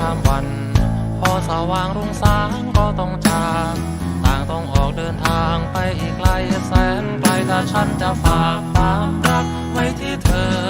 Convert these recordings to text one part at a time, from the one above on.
ข้ามวัน พอสว่างรุ่งสางก็ต้องจากต่างต้องออกเดินทางไปอีกไกลแสนไกลถ้าฉันจะฝากความรักไว้ที่เธอ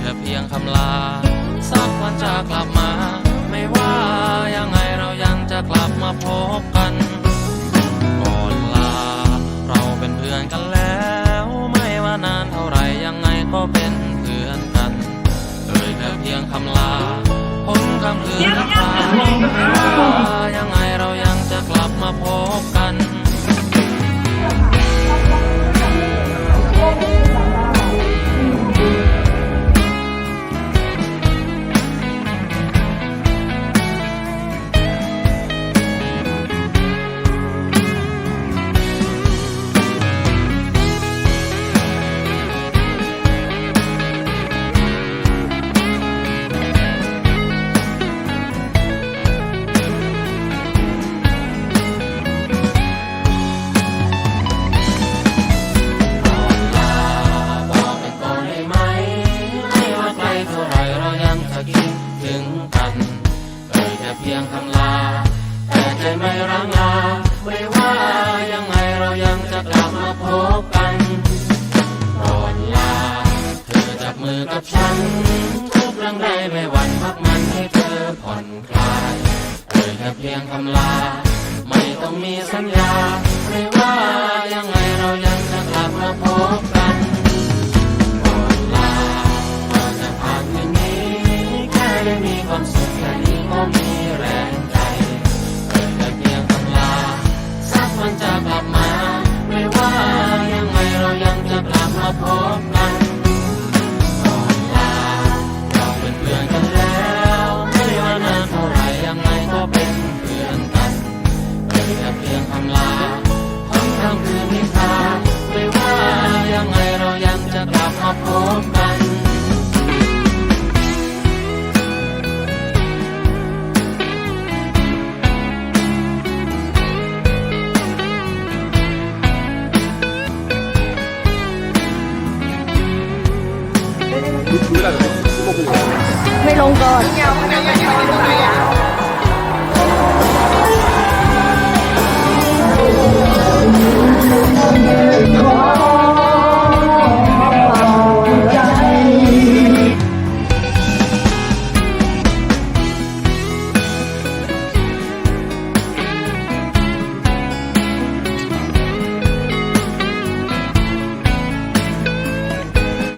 แค่เพียงคำลา สักวันจะกลับมา ไม่ว่ายังไงเรายังจะกลับมาพบกันก่อนลา เราเป็นเพื่อนกันแล้ว ไม่ว่านานเท่าไหรยังไงก็เป็นเพื่อนกันเอ่ยแค่เพียงคำลาพ้นคำคืนคำลาไม่ว่ายังไง ถึงกันเอ่ยแค่เพียงคำลา แต่ใจไม่ร้างลาไม่ว่ายังไงเรายังจะกลับมาพบกันก่อนลา เธอจับมือกับฉัน ทุกเรื่องใดไม่หวั่นพักมันให้เธอผ่อนคลายเอ่ยแค่เพียงคำลา ไม่ต้องมีสัญญา ไม่ว่ายังไงเรายังจะกลับมาพบกัน พบกัน ไม่ลงก่อนยังไม่ได้ยังไม่ได้